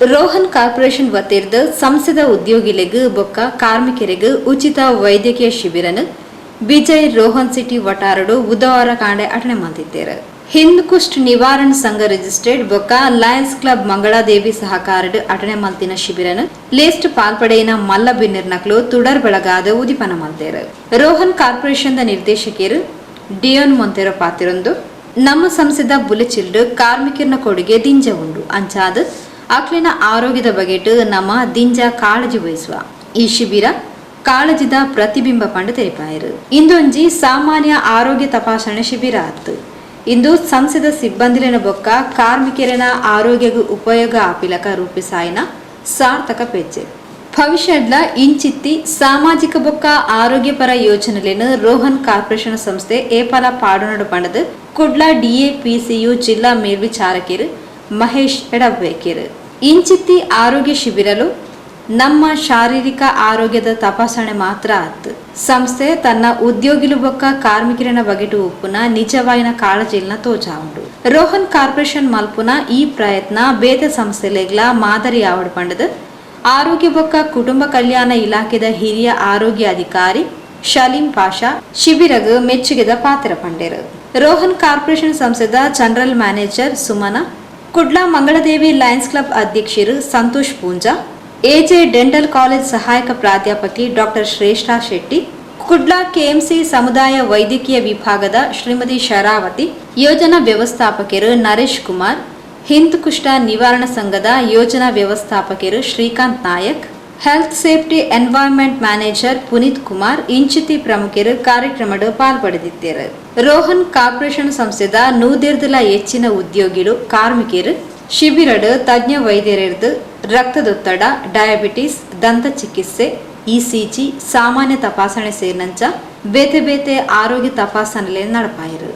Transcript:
Rohan corporation ವತಿರ್ದ ಸಂಸದ ಉದ್ಯೋಗಿಲೆಗ್ ಬೊಕ್ಕ ಕಾರ್ಮಿಕರಿಗೆ ಉಚಿತ ವೈದ್ಯಕೀಯ ಶಿಬಿರನ ಬಿಜಯ್ ರೋಹನ್ ಸಿಟಿ ವಟಾರಡು ಬುಧವಾರ ಕಾಂಡೆ ಅಟನೆ ಮಾಡಿದ್ದೇರು ಹಿಂದ್ ಕುಷ್ಟ್ ನಿವಾರಣ ಸಂಘ ರಿಜಿಸ್ಟರ್ಡ್ ಬೊಕ್ಕ ಲಯನ್ಸ್ ಕ್ಲಬ್ ಮಂಗಳಾದೇವಿ ಸಹಕಾರಡ್ ಅಟನೆ ಮಲ್ತಿನ ಶಿಬಿರನ ಲೇಸ್ಟ್ ಪಾಲ್ಪಡೆಯಿನ ಮಲ್ಲ ಬಿನ್ನಿರ್ನಕ್ಲು ತುಡರ್ ಬೆಳಗಾದ ಉದಿಪನ ಮಲ್ತೇರು ರೋಹನ್ ಕಾರ್ಪೊರೇಷನ್ ನಿರ್ದೇಶಕಿಯರು ಡಿಯೋನ್ ಮೊಂತೆರೋ ಪಾತಿರೊಂದು, ನಮ್ಮ ಸಂಸದ ಬುಲೆಚಿಲ್ಡ್ ಕಾರ್ಮಿಕರನ ಕೊಡುಗೆ ದಿಂಜ ಉಂಡು ಅಂಚಾದ ಅಕ್ಲಿನ ಆರೋಗ್ಯದ ಬಗೆಟು ನಮ್ಮ ದಿಂಜ ಕಾಳಜಿ ವಹಿಸುವ ಈ ಶಿಬಿರ ಕಾಳಜಿದ ಪ್ರತಿಬಿಂಬ ಪಂಡ ತೆರಿಪಾಯರು ಇಂದೊಂಜಿ ಸಾಮಾನ್ಯ ಆರೋಗ್ಯ ತಪಾಸಣೆ ಶಿಬಿರ ಆತು ಇಂದು ಸಂಸದ ಸಿಬ್ಬಂದಿಲಿನ ಬೊಕ್ಕ ಕಾರ್ಮಿಕರನ ಆರೋಗ್ಯಗೂ ಉಪಯೋಗ ಆಪಿಲಕ ರೂಪಿಸಾಯಿನ ಸಾರ್ಥಕ ಪೆಜ್ಜೆ ಭವಿಷ್ಯಡ್ಲ ಇಂಚಿತ್ತಿ ಸಾಮಾಜಿಕ ಬೊಕ್ಕ ಆರೋಗ್ಯಪರ ಯೋಜನೆಲೇನು ರೋಹನ್ ಕಾರ್ಪೊರೇಷನ್ ಸಂಸ್ಥೆ ಏಪಲ ಪಾಡುನಡು ಪಂಡದು ಕುಡ್ಲ ಡಿಎಪಿಸಿಯು ಜಿಲ್ಲಾ ಮೇಲ್ವಿಚಾರಕಿರು ಮಹೇಶ್ ಎಡಬೇಕಿರು ಇಂಚಿತ್ತಿ ಆರೋಗ್ಯ ಶಿಬಿರಲು ನಮ್ಮ ಶಾರೀರಿಕ ಆರೋಗ್ಯದ ತಪಾಸಣೆ ಮಾತ್ರ ಆತು. ಸಂಸ್ಥೆ ತನ್ನ ಉದ್ಯೋಗಿಲು ಬೊಕ್ಕ ಕಾರ್ಮಿಕರನ ಬಗೆಟು ಉಪ್ಪುನ ನಿಜವಾಯಿನ ಕಾಳಜಿಲ್ನ ತೋಚಾವುಂಡು ರೋಹನ್ ಕಾರ್ಪೊರೇಷನ್ ಮಲ್ಪುನ ಈ ಪ್ರಯತ್ನ ಬೇತೆ ಸಂಸ್ಥೆಲೆಗ್ಲ ಮಾದರಿ ಆವಡ್ ಪಂಡದು ಆರೋಗ್ಯ ಬೊಕ್ಕ ಕುಟುಂಬ ಕಲ್ಯಾಣ ಇಲಾಖೆದ ಹಿರಿಯ ಆರೋಗ್ಯ ಅಧಿಕಾರಿ ಶಲೀಂ ಪಾಷಾ ಶಿಬಿರಗ ಮೆಚ್ಚುಗೆದ ಪಾತ್ರ ಪಂಡೆರು. ರೋಹನ್ ಕಾರ್ಪೊರೇಷನ್ ಸಂಸ್ಥೆದ general manager Sumana Kudla Mangaladevi Lions Club ಅಧ್ಯಕ್ಷರು Santosh Poonja, A J dental college ಸಹಾಯಕ ಪ್ರಾಧ್ಯಾಪಕಿ ಡಾಕ್ಟರ್ ಶ್ರೇಷ್ಠಾ ಶೆಟ್ಟಿ, ಕುಡ್ಲಾ ಕೆಎಂಸಿ ಸಮುದಾಯ ವೈದ್ಯಕೀಯ ವಿಭಾಗದ ಶ್ರೀಮತಿ ಶರಾವತಿ, ಯೋಜನಾ ವ್ಯವಸ್ಥಾಪಕರು ನರೇಶ್ ಕುಮಾರ್ ಹಿಂದ್ ಕುಷ್ಠ ನಿವಾರಣಾ ಸಂಘದ ಯೋಜನಾ ವ್ಯವಸ್ಥಾಪಕರು Srikanth Nayak health safety environment manager Puneeth Kumar ಇಂಚಿತಿ ಪ್ರಮುಖರು ಕಾರ್ಯಕ್ರಮದ ಪಾಲ್ಪಡೆದಿದ್ದರು. ರೋಹನ್ ಕಾರ್ಪೊರೇಷನ್ ಸಂಸ್ಥೆದ ನೂದಿರ್ದಲ ಹೆಚ್ಚಿನ ಉದ್ಯೋಗಿಗಳು ಕಾರ್ಮಿಕರು ಶಿಬಿರಡ್ ತಜ್ಞ ವೈದ್ಯರಿರ್ದು ರಕ್ತದೊತ್ತಡ ಡಯಾಬಿಟಿಸ್ ದಂತ ಚಿಕಿತ್ಸೆ ಇಸಿಜಿ ಸಾಮಾನ್ಯ ತಪಾಸಣೆ ಸೇರಿನಂಚ ಬೇತೆ ಬೇತೆ ಆರೋಗ್ಯ ತಪಾಸಣೆ ನಡಪಾಯರು.